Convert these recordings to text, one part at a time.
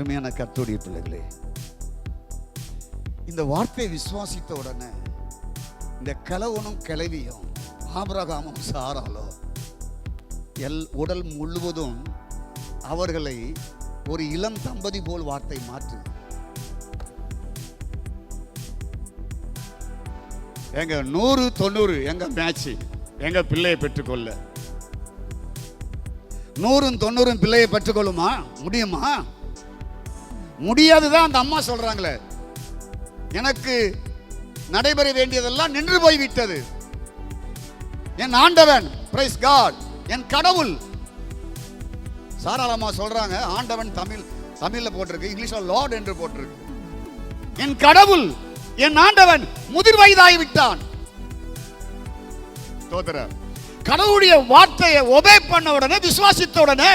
அருமையான கர்த்தருடைய பிள்ளைகளே இந்த வார்த்தை விசுவாசித்த உடனே இந்த கலவனும் கிளவியும் ஆபரகாமும் சாராலோ எல் உடல் முழுவதும் அவர்களை ஒரு இளம் தம்பதி போல் வார்த்தை மாற்று. எங்க நூறு தொண்ணூறு எங்க மேட்ச் எங்க பிள்ளையை பெற்றுக்கொள்ள. நூறும் தொண்ணூறும் பிள்ளையை பெற்றுக்கொள்ளுமா? முடியுமா? முடியாதுதான் அந்த அம்மா சொல்றாங்களே. எனக்கு நடைபெற வேண்டியதெல்லாம் நின்று போய் விட்டது என் ஆண்டவன் பிரைஸ் காட் என் கடவுள். சாராளம்மா சொல்றாங்க ஆண்டவன் தமிழ் தமிழ்ல போட்டிருக்கு இங்கிலீஷ்ல லார்ட் என்று போட்டிருக்கு. என் கடவுள் என் ஆண்டவன் முதிர் வயதாகி விட்டான். ஸ்தோத்திரம். கடவுளுடைய வார்த்தையை ஒபே பண்ண உடனே விசுவாசித்த உடனே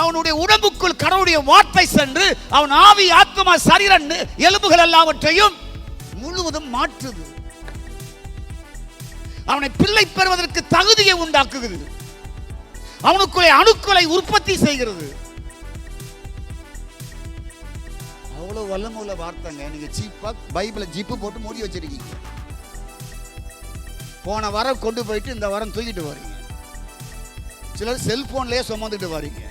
அவனுடைய உடம்புக்குள் கடவுளுடைய வார்த்தை சென்று அவன் ஆவி ஆத்மா சரீரன் எலும்புகள் எல்லாவற்றையும் முழுவதும் மாற்றுது. அவனை பிள்ளை பெறுவதற்கு தகுதியை உண்டாக்குகிறது. அவனுக்குள்ளே அணுக்களை உற்பத்தி செய்கிறது. அவ்வளவு வல்லமுள்ள வார்த்தைங்க. நீங்க சீப்பா பைபிளை ஜிப்பு போட்டு மூடி வச்சிருக்கீங்க. போன வாரம் கொண்டு போயிட்டு இந்த வாரம் தூக்கிட்டு வரீங்க சிலர் செல்போன்லயே சுமந்துட்டு வரீங்க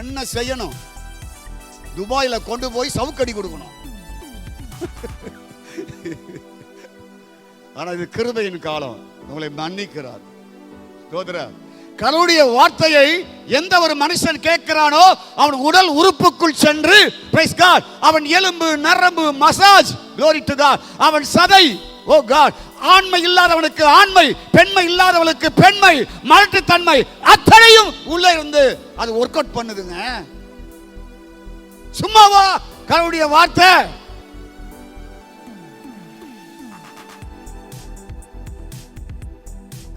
என்ன செய்யணும்? துபாயில கொண்டு போய் சவுக்கடி கொடுக்கணும். ஆனா இது கிருபையின் காலம். உங்களை மன்னிக்கிறார். சோதர கடவுளுடைய வார்த்தையை எந்த ஒரு மனுஷன் கேட்கிறானோ அவன் உடல் உறுப்புக்குள் சென்று அவன் எலும்பு நரம்பு மசாஜ் அவன் சதை Oh ஓ காட் ஆண்மை இல்லாதவனுக்கு ஆண்மை பெண்மை இல்லாதவனுக்கு பெண்மை மலட்டுத்தன்மை அத்தனையும் உள்ள இருந்து அது ஒர்க் அவுட் பண்ணுதுங்க. சும்மாவா? கடவுளுடைய வார்த்தை.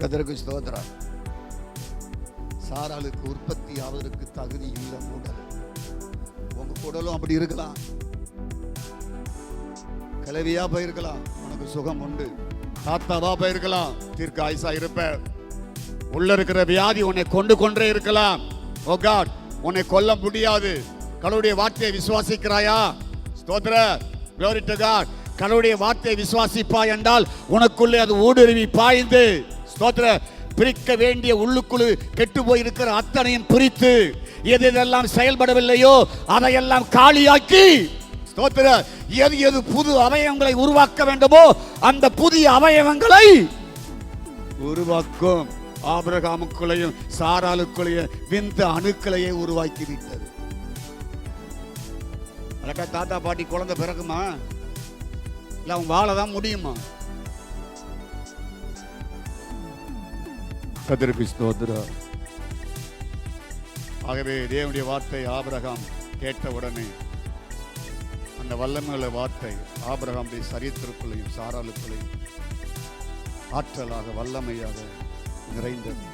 கதருக்கு ஸ்தோத்திரம். சாராளுக்கு உற்பத்தி ஆவதற்கு தகுதி இல்லை உடல் உங்க உடலும் அப்படி இருக்கலாம். கலவியா போயிருக்கலாம். உனக்கு சுகம் உண்டு. தாத்தாவா போயிருக்கலாம். தீர்க்க ஆயுசா இருப்ப உள்ள இருக்கிற வியாதி உன்னை கொண்டு கொண்டே இருக்கலாம். Oh ஓ காட் உன்னை கொல்ல முடியாது. கடவுளுடைய வார்த்தையை விசுவாசிக்கிறாயா? ஸ்தோத்திர. Glory to God. கடவுளுடைய வார்த்தையை விசுவாசிப்பாய் என்றால் உனக்குள்ளே அது ஊடுருவி பாய்ந்து. ஸ்தோத்திர. பிரிக்க வேண்டிய உள்ளுக்குழு கெட்டு போயிருக்கிற அத்தனையும் பிரித்து எது எதெல்லாம் செயல்படவில்லையோ அதையெல்லாம் காலியாக்கி ஸ்தோத்திர எது எது புது அவயவங்களை உருவாக்க வேண்டுமோ அந்த புதிய அவயவங்களை உருவாக்கும். ஆபிரகாமுக்குள்ளையும் சாராளுக்குள்ளையும் விந்த அணுக்களையே உருவாக்கி விட்டது. அழகா தாத்தா பாட்டி குழந்தை பிறகுமா இல்ல அவன் வாழதான் முடியுமா? கதிரபி ஸ்தோத்ரா ஆகவே தேவனுடைய வார்த்தை ஆபிரகாம் கேட்ட உடனே அந்த வல்லமையுள்ள வார்த்தை ஆபிரகாமுடைய சரீரத்திற்குள்ளையும் சாராளுக்குள்ளையும் ஆற்றலாக வல்லமையாக நிறைந்தது.